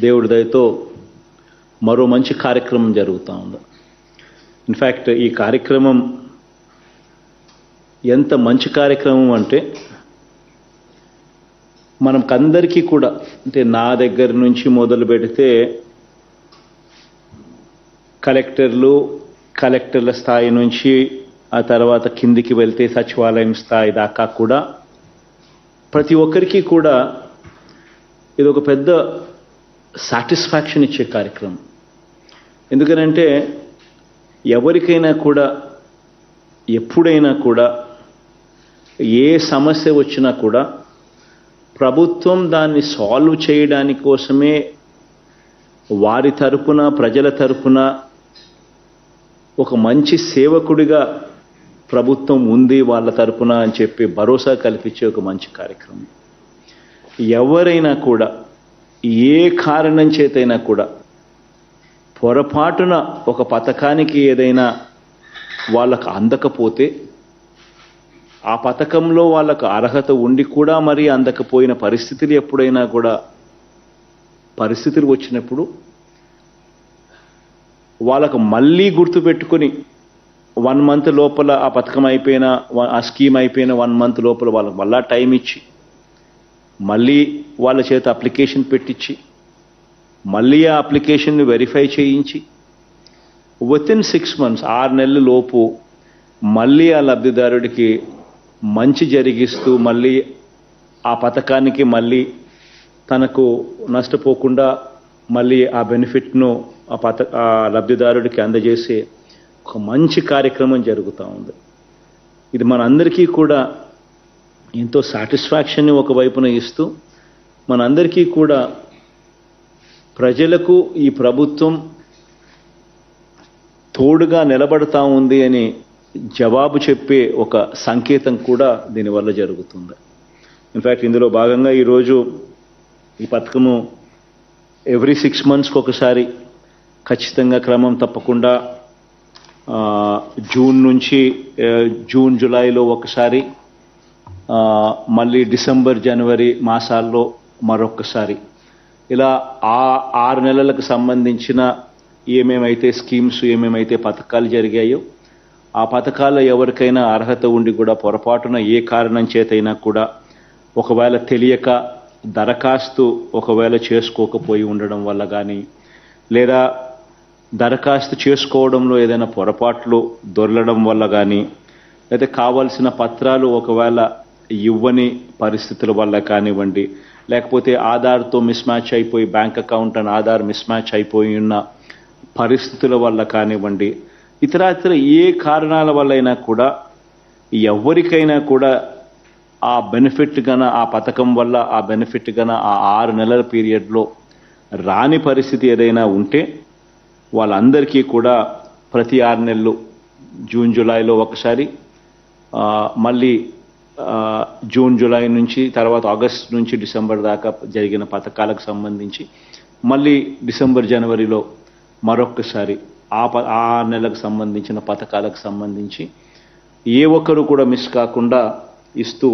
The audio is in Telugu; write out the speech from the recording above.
దేవుడి దయతో మరో మంచి కార్యక్రమం జరుగుతూ ఉంది. ఇన్ఫ్యాక్ట్ ఈ కార్యక్రమం ఎంత మంచి కార్యక్రమం అంటే మనకందరికీ కూడా అంటే నా దగ్గర నుంచి మొదలు పెడితే కలెక్టర్లు కలెక్టర్ల స్థాయి నుంచి ఆ తర్వాత కిందికి వెళ్తే సచివాలయం స్థాయి దాకా కూడా ప్రతి ఒక్కరికి కూడా ఇది ఒక పెద్ద సాటిస్ఫాక్షన్ ఇచ్చే కార్యక్రమం. ఎందుకనంటే ఎవరికైనా కూడా ఎప్పుడైనా కూడా ఏ సమస్య వచ్చినా కూడా ప్రభుత్వం దాన్ని సాల్వ్ చేయడానికి కోసమే వారి తరపున ప్రజల తరపున ఒక మంచి సేవకుడిగా ప్రభుత్వం ఉంది వాళ్ళ తరపున అని చెప్పి భరోసా కల్పించే ఒక మంచి కార్యక్రమం. ఎవరైనా కూడా ఏ కారణం చేతైనా కూడా పొరపాటున ఒక పథకానికి ఏదైనా వాళ్ళకు అందకపోతే ఆ పథకంలో వాళ్ళకు అర్హత ఉండి కూడా మరి అందకపోయిన పరిస్థితులు ఎప్పుడైనా కూడా పరిస్థితులు వచ్చినప్పుడు వాళ్ళకు మళ్ళీ గుర్తుపెట్టుకొని వన్ మంత్ లోపల ఆ పథకం అయిపోయిన ఆ స్కీమ్ అయిపోయిన వన్ మంత్ లోపల వాళ్ళకి మళ్ళా టైం ఇచ్చి మళ్ళీ వాళ్ళ చేత అప్లికేషన్ పెట్టించి మళ్ళీ ఆ అప్లికేషన్ని వెరిఫై చేయించి విత్ ఇన్ సిక్స్ మంత్స్ ఆరు నెలల లోపు మళ్ళీ ఆ లబ్ధిదారుడికి మంచి జరిగిస్తూ మళ్ళీ ఆ పథకానికి మళ్ళీ తనకు నష్టపోకుండా మళ్ళీ ఆ బెనిఫిట్ను ఆ పథ ఆ లబ్ధిదారుడికి అందజేసే ఒక మంచి కార్యక్రమం జరుగుతూ ఉంది. ఇది మనందరికీ కూడా ఎంతో సాటిస్ఫాక్షన్ని ఒకవైపున ఇస్తూ మనందరికీ కూడా ప్రజలకు ఈ ప్రభుత్వం తోడుగా నిలబడతా ఉంది అని జవాబు చెప్పే ఒక సంకేతం కూడా దీనివల్ల జరుగుతుంది. ఇన్ఫ్యాక్ట్ ఇందులో భాగంగా ఈరోజు ఈ పథకము ఎవ్రీ సిక్స్ మంత్స్కి ఒకసారి ఖచ్చితంగా క్రమం తప్పకుండా జూన్ నుంచి జూన్ జూలైలో ఒకసారి మళ్ళీ డిసెంబర్ జనవరి మాసాల్లో మరొకసారి ఇలా ఆ ఆరు నెలలకు సంబంధించిన ఏమేమైతే స్కీమ్స్ ఏమేమైతే పథకాలు జరిగాయో ఆ పథకాల్లో ఎవరికైనా అర్హత ఉండి కూడా పొరపాటున ఏ కారణం చేతైనా కూడా ఒకవేళ తెలియక దరఖాస్తు ఒకవేళ చేసుకోకపోయి ఉండడం వల్ల కానీ లేదా దరఖాస్తు చేసుకోవడంలో ఏదైనా పొరపాట్లు దొరలడం వల్ల కానీ లేదా కావాల్సిన పత్రాలు ఒకవేళ ఇవ్వని పరిస్థితుల వల్ల కానివ్వండి లేకపోతే ఆధార్తో మిస్ మ్యాచ్ అయిపోయి బ్యాంక్ అకౌంట్ అని ఆధార్ మిస్ మ్యాచ్ అయిపోయి ఉన్న పరిస్థితుల వల్ల కానివ్వండి ఇతరాతర ఏ కారణాల వల్లైనా కూడా ఎవరికైనా కూడా ఆ బెనిఫిట్ గన ఆ పథకం వల్ల ఆ బెనిఫిట్ గన ఆ ఆరు నెలల పీరియడ్లో రాని పరిస్థితి ఏదైనా ఉంటే వాళ్ళందరికీ కూడా ప్రతి ఆరు నెలలు జూన్ జూలైలో ఒకసారి మళ్ళీ జూన్ జూలై నుంచి తర్వాత ఆగస్ట్ నుంచి డిసెంబర్ దాకా జరిగిన పథకాలకు సంబంధించి మళ్ళీ డిసెంబర్ జనవరిలో మరొక్కసారి ఆ ప ఆ నెలకు సంబంధించిన పథకాలకు సంబంధించి ఏ ఒక్కరు కూడా మిస్ కాకుండా ఇస్తూ